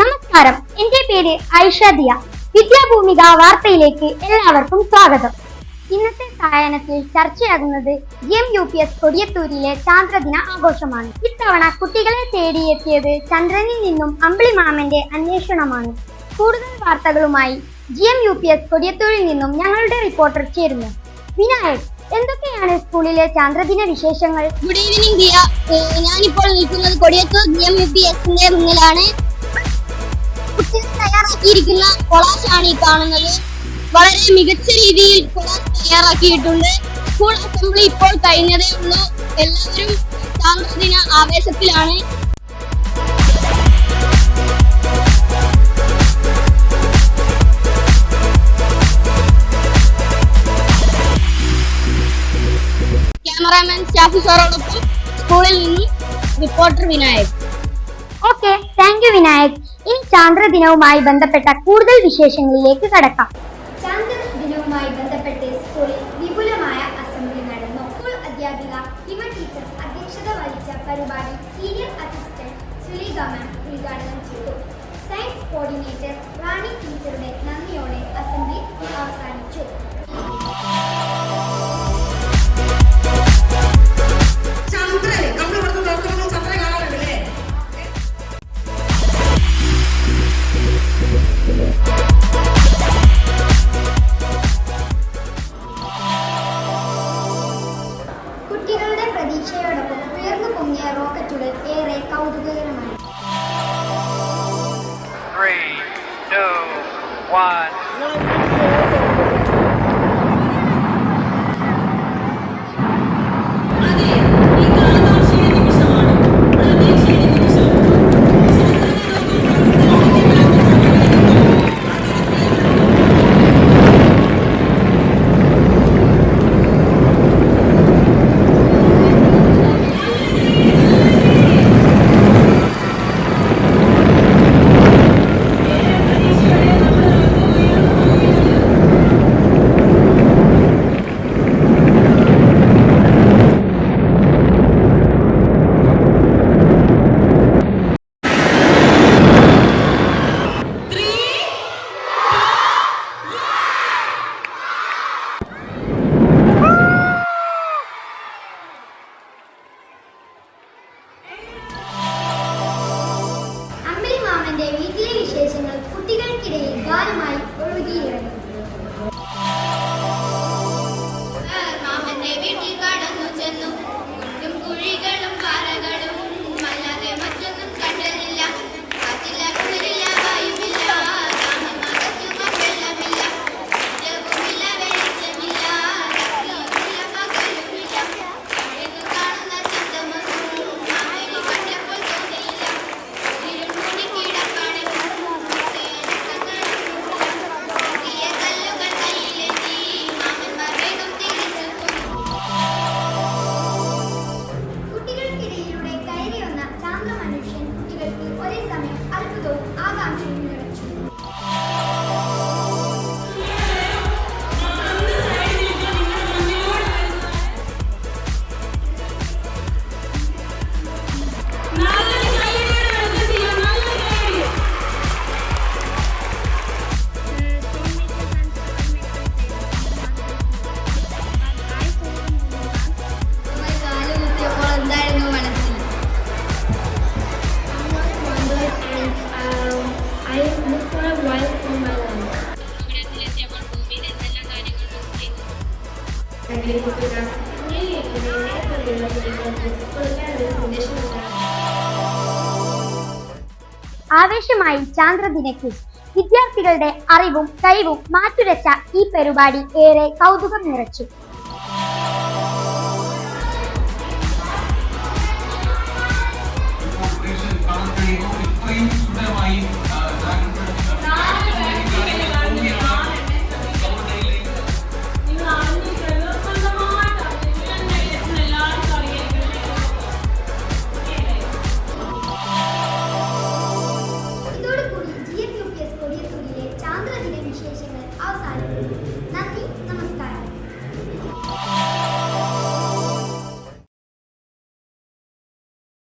നമസ്കാരം. എന്റെ പേര് ഐഷദിയ വിദ്യാഭൂമിക വാർത്തയിലേക്ക് എല്ലാവർക്കും സ്വാഗതം. ഇന്നത്തെ സായാഹ്നത്തിൽ ചർച്ചയാകുന്നത് എം യു പി എസ് കൊടിയത്തൂരിലെ ചാന്ദ്രദിന ആഘോഷമാണ്. ഇത്തവണ കുട്ടികളെ തേടിയെത്തിയത് ചന്ദ്രനിൽ നിന്നും അമ്പിളിമാമന്റെ അന്വേഷണമാണ്. കൂടുതൽ വാർത്തകളുമായി G M U P S കൊടിയത്തൂരിൽ നിന്നും ഞങ്ങളുടെ റിപ്പോർട്ടർ ചേരുന്നു. വിനായക് എന്തൊക്കെയാണ് സ്കൂളിലെ ചാന്ദ്രദിന വിശേഷങ്ങൾ? ഗുഡ് ഈവനിങ് ദിയ ഞാനിപ്പോൾ നിൽക്കുന്നത് Kodiyathur G M U P എസിന്റെ മുന്നിലാണ്. കുട്ടികൾ തയ്യാറാക്കിയിരിക്കുന്ന കൊളാസ് ആണ് ഈ കാണുന്നത്. വളരെ മികച്ച രീതിയിൽ കൊളാസ് തയ്യാറാക്കിയിട്ടുണ്ട്. സ്കൂൾ അസംബ്ലി ഇപ്പോൾ കഴിഞ്ഞതേ ഉള്ളൂ. എല്ലാവരും ചാന്ദ്രദിന ആവേശത്തിലാണ്. ക്യാമറാമാൻ സ്റ്റാഫ് സാറോടൊപ്പം സ്കൂളിൽ നിന്നും reporter Vinayak. Okay thank you Vinayak. ഇനി ചാന്ദ്രദിനവുമായി ബന്ധപ്പെട്ട കൂടുതൽ വിശേഷങ്ങളിലേക്ക് കടക്കാം. ചാന്ദ്രദിനവുമായി ബന്ധപ്പെട്ട് സ്കൂളിൽ വിപുലമായ അസംബ്ലി നടന്നു. സ്കൂൾ അധ്യാപിക ഹിമ ടീച്ചർ അധ്യക്ഷത വഹിച്ച പരിപാടി സീനിയർ അസിസ്റ്റന്റ് സുലീഗ മാം ഉദ്ഘാടനം ചെയ്തു. സയൻസ് കോർഡിനേറ്റർ റാണി ടീച്ചറുടെ നന്ദിയോടെ അസംബ്ലി അവസാനിച്ചു. പ്രതീക്ഷയോടൊപ്പം ഉയർന്നു പൊങ്ങിയ റോക്കറ്റുകൾ ഏറെ കൗതുകകരമായി Three, two, one. ആവേശമായി ചാന്ദ്രദിന ക്വിസ് വിദ്യാർത്ഥികളുടെ അറിവും കഴിവും മാറ്റുരച്ച ഈ പരിപാടി ഏറെ കൗതുകം നിറച്ചു.